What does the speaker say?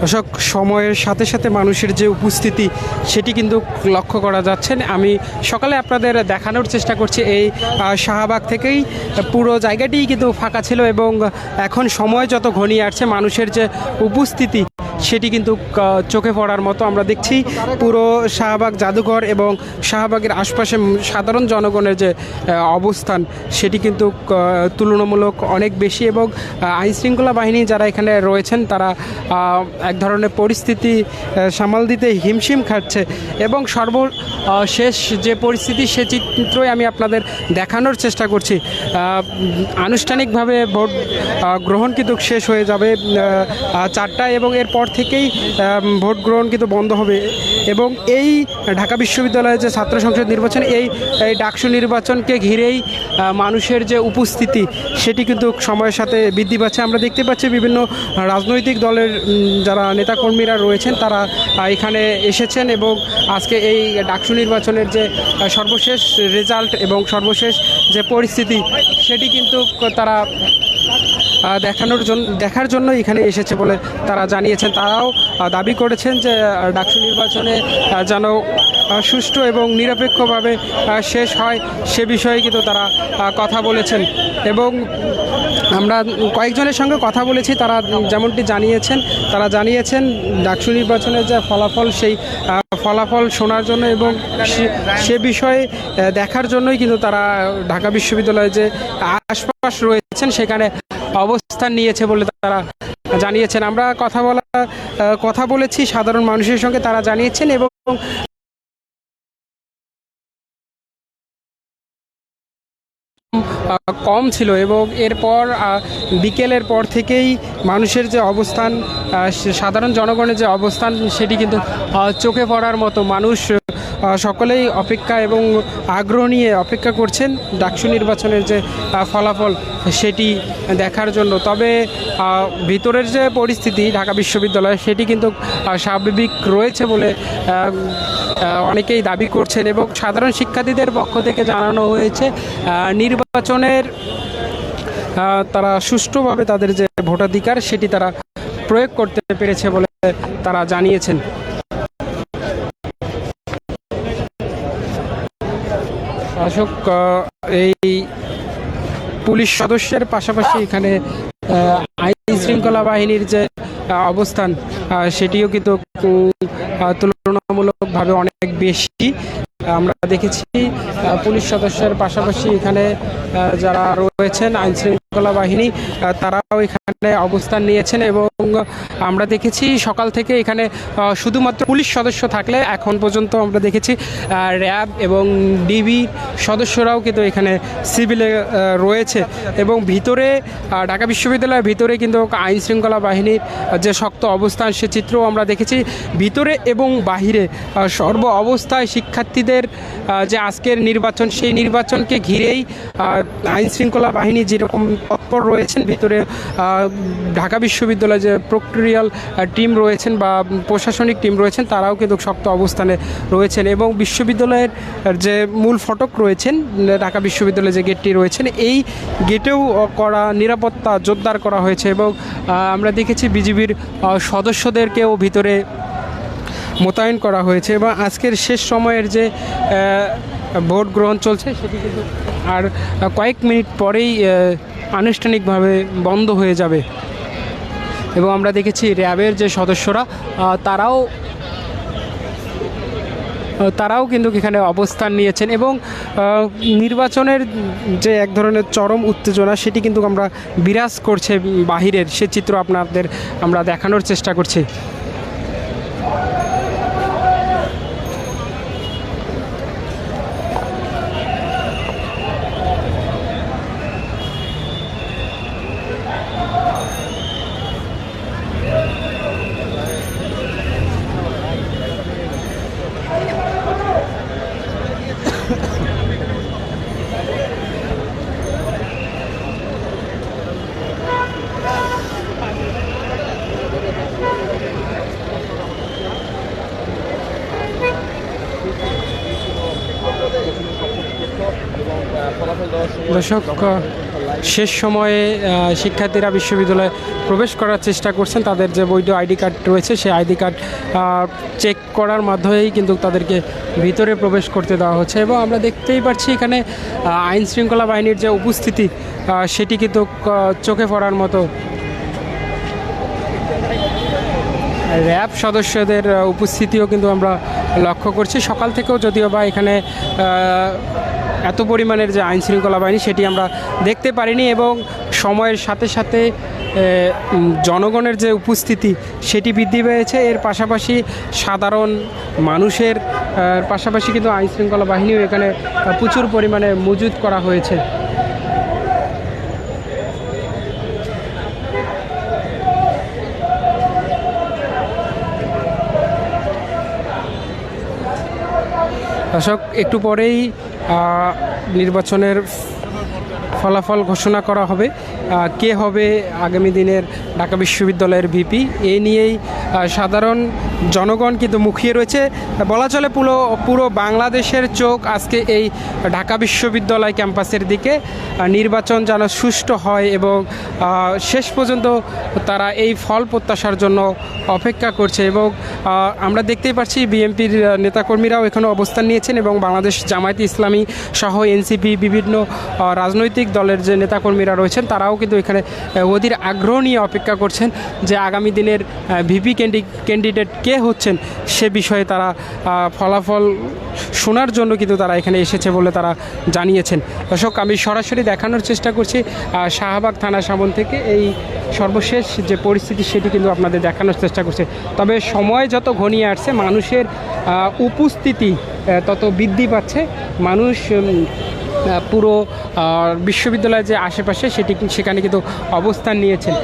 দর্শক, সময়ের সাথে সাথে মানুষের যে উপস্থিতি, সেটি কিন্তু লক্ষ্য করা যাচ্ছে। আমি সকালে আপনাদের দেখানোর চেষ্টা করছি এই শাহবাগ থেকেই। পুরো জায়গাটিই কিন্তু ফাঁকা ছিল এবং এখন সময় যত ঘনিয়ে আসছে, মানুষের যে উপস্থিতি সেটি কিন্তু চোখে পড়ার মতো আমরা দেখছি। পুরো শাহবাগ জাদুঘর এবং শাহবাগের আশপাশে সাধারণ জনগণের যে অবস্থান, সেটি কিন্তু তুলনামূলক অনেক বেশি এবং আইনশৃঙ্খলা বাহিনী যারা এখানে রয়েছেন, তারা এক ধরনের পরিস্থিতি সামাল দিতে হিমশিম খাচ্ছে এবং সর্ব শেষ যে পরিস্থিতি, সে চিত্রই আমি আপনাদের দেখানোর চেষ্টা করছি। আনুষ্ঠানিকভাবে ভোট গ্রহণ কিন্তু শেষ হয়ে যাবে চারটায় এবং এরপর থেকেই ভোট গ্রহণ কিন্তু বন্ধ হবে। এবং এই ঢাকা বিশ্ববিদ্যালয়ের যে ছাত্র সংসদ নির্বাচন, এই এই ডাকসু নির্বাচনকে ঘিরেই মানুষের যে উপস্থিতি, সেটি কিন্তু সময়ের সাথে বৃদ্ধি পাচ্ছে। আমরা দেখতে পাচ্ছি বিভিন্ন রাজনৈতিক দলের যারা নেতাকর্মীরা রয়েছেন, তারা এখানে এসেছেন এবং আজকে এই ডাকসু নির্বাচনের যে সর্বশেষ রেজাল্ট এবং সর্বশেষ যে পরিস্থিতি, সেটি কিন্তু তারা দেখানোর জন্য দেখার জন্য এখানে এসেছে বলে তারা জানিয়েছেন। তারাও দাবি করেছেন যে ডাকসু নির্বাচনে যেন সুষ্ঠু এবং নিরপেক্ষভাবে শেষ হয় সে বিষয়ে কিন্তু তারা কথা বলেছেন। এবং আমরা কয়েকজনের সঙ্গে কথা বলেছি, তারা যেমনটি জানিয়েছেন, তারা জানিয়েছেন ডাকসু নির্বাচনের যে ফলাফল, সেই ফলাফল শোনার জন্য এবং সে বিষয়ে দেখার জন্যই কিন্তু তারা ঢাকা বিশ্ববিদ্যালয়ে যে আশপাশ রয়েছেন, সেখানে অবস্থান নিয়েছে বলে তারা জানিয়েছেন। আমরা কথা বলা কথা বলেছি, সাধারণ মানুষের সঙ্গে তারা জানিয়েছেন এবং কম ছিল এবং এরপর বিকেলের পর থেকেই মানুষের যে অবস্থান সাধারণ জনগণের যে অবস্থান, সেটি কিন্তু চোখে পড়ার মতো মানুষ সকলেই অপেক্ষা এবং আগ্রহ নিয়ে অপেক্ষা করছেন ডাকসু নির্বাচনের যে ফলাফল সেটি দেখার জন্য। তবে ভিতরের যে পরিস্থিতি ঢাকা বিশ্ববিদ্যালয়ে সেটি কিন্তু স্বাভাবিক রয়েছে বলে অনেকেই দাবি করছেন এবং সাধারণ শিক্ষার্থীদের পক্ষ থেকে জানানো হয়েছে নির্বাচনের তারা সুষ্ঠুভাবে তাদের যে ভোটাধিকার সেটি তারা প্রয়োগ করতে পেরেছে বলে তারা জানিয়েছেন। অশোক এই পুলিশ সদস্যের পাশাপাশি এখানে আইন শৃঙ্খলা বাহিনীর যে অবস্থান সেটিও কিন্তু তুলনামূলকভাবে অনেক বেশি। আমরা দেখেছি পুলিশ সদস্যের পাশাপাশি এখানে যারা রয়েছেন আইন শৃঙ্খলা বাহিনী তারাও এখানে অবস্থান নিয়েছেন এবং আমরা দেখেছি সকাল থেকে এখানে শুধুমাত্র পুলিশ সদস্য থাকলে এখন পর্যন্ত আমরা দেখেছি র্যাব এবং ডিবি সদস্যরাও কিন্তু এখানে সিভিলে রয়েছে এবং ভিতরে ঢাকা বিশ্ববিদ্যালয়ের ভিতরে কিন্তু আইন শৃঙ্খলা বাহিনীর যে শক্ত অবস্থান সে চিত্রও আমরা দেখেছি। ভিতরে এবং বাহিরে সর্ব অবস্থায় শিক্ষার্থীদের আহ, যে আজকের নির্বাচন সেই নির্বাচনকে ঘিরেই আহ, আইন শৃঙ্খলা বাহিনী যেরকম তৎপর রয়েছেন ভিতরে ঢাকা বিশ্ববিদ্যালয়ে যে প্রক্রিয়াল টিম রয়েছেন বা প্রশাসনিক টিম রয়েছেন তারাও কিন্তু শক্ত অবস্থানে রয়েছেন এবং বিশ্ববিদ্যালয়ের যে মূল ফটক রয়েছেন ঢাকা বিশ্ববিদ্যালয়ে যে গেটটি রয়েছেন এই গেটেও করা নিরাপত্তা জোরদার করা হয়েছে এবং আমরা দেখেছি বিজিবির সদস্যদেরকেও ভিতরে মোতায়েন করা হয়েছে এবং আজকের শেষ সময়ের যে ভোট গ্রহণ চলছে সেটি কিন্তু আর কয়েক মিনিট পরেই আনুষ্ঠানিকভাবে বন্ধ হয়ে যাবে। এবং আমরা দেখেছি র্যাবের যে সদস্যরা তারাও তারাও কিন্তু এখানে অবস্থান নিয়েছেন এবং নির্বাচনের যে এক ধরনের চরম উত্তেজনা সেটি কিন্তু আমরা বিরাজ করছে বাহিরের। সে চিত্র আপনাদের আমরা দেখানোর চেষ্টা করছি। দর্শক শেষ সময়ে শিক্ষার্থীরা বিশ্ববিদ্যালয়ে প্রবেশ করার চেষ্টা করছেন। তাদের যে বৈধ আইডি কার্ড রয়েছে, সেই আইডি কার্ড চেক করার মাধ্যমেই কিন্তু তাদেরকে ভিতরে প্রবেশ করতে দেওয়া হচ্ছে এবং আমরা দেখতেই পাচ্ছি এখানে আইন শৃঙ্খলা বাহিনীর যে উপস্থিতি সেটি কিন্তু চোখে পড়ার মতো। র্যাব সদস্যদের উপস্থিতিও কিন্তু আমরা লক্ষ্য করছি। সকাল থেকেও যদিও বা এখানে এত পরিমাণের যে আইন শৃঙ্খলা বাহিনী সেটি আমরা দেখতে পারিনি এবং সময়ের সাথে সাথে জনগণের যে উপস্থিতি সেটি বৃদ্ধি পেয়েছে। এর পাশাপাশি সাধারণ মানুষের পাশাপাশি কিন্তু আইন শৃঙ্খলা বাহিনীও এখানে প্রচুর পরিমাণে মজুদ করা হয়েছে। দর্শক, একটু পরেই নির্বাচনের ফলাফল ঘোষণা করা হবে। কে হবে আগামী দিনের ঢাকা বিশ্ববিদ্যালয়ের ভিপি? এ নিয়েই সাধারণ জনগণ কিন্তু মুখিয়ে রয়েছে। বলা চলে পুরো পুরো বাংলাদেশের চোখ আজকে এই ঢাকা বিশ্ববিদ্যালয় ক্যাম্পাসের দিকে। নির্বাচন যেন সুষ্ঠু হয় এবং শেষ পর্যন্ত তারা এই ফল প্রত্যাশার জন্য অপেক্ষা করছে এবং আমরা দেখতেই পাচ্ছি বিএনপির নেতাকর্মীরাও এখানে অবস্থান নিয়েছেন এবং বাংলাদেশ জামায়াত ইসলামী সহ এনসিপি বিভিন্ন রাজনৈতিক দলের যে নেতাকর্মীরা রয়েছেন, তারাও কিন্তু এখানে অধীর আগ্রহ নিয়ে অপেক্ষা করছেন যে আগামী দিনের ভিপি ক্যান্ডি, ক্যান্ডিডেট কে হচ্ছেন সে বিষয়ে তারা ফলাফল শোনার জন্য কিন্তু তারা এখানে এসেছে বলে তারা জানিয়েছেন। দর্শক, আমি সরাসরি দেখানোর চেষ্টা করছি শাহবাগ থানা সামন থেকে। এই সর্বশেষ যে পরিস্থিতি, সেটি কিন্তু আপনাদের দেখানোর চেষ্টা করছে। তবে সময় যত ঘনিয়ে আসছে, মানুষের উপস্থিতি তত বৃদ্ধি পাচ্ছে। মানুষ পুরো বিশ্ববিদ্যালয়ের যে আশেপাশে সেটি সেখানে কিন্তু অবস্থান নিয়েছেন।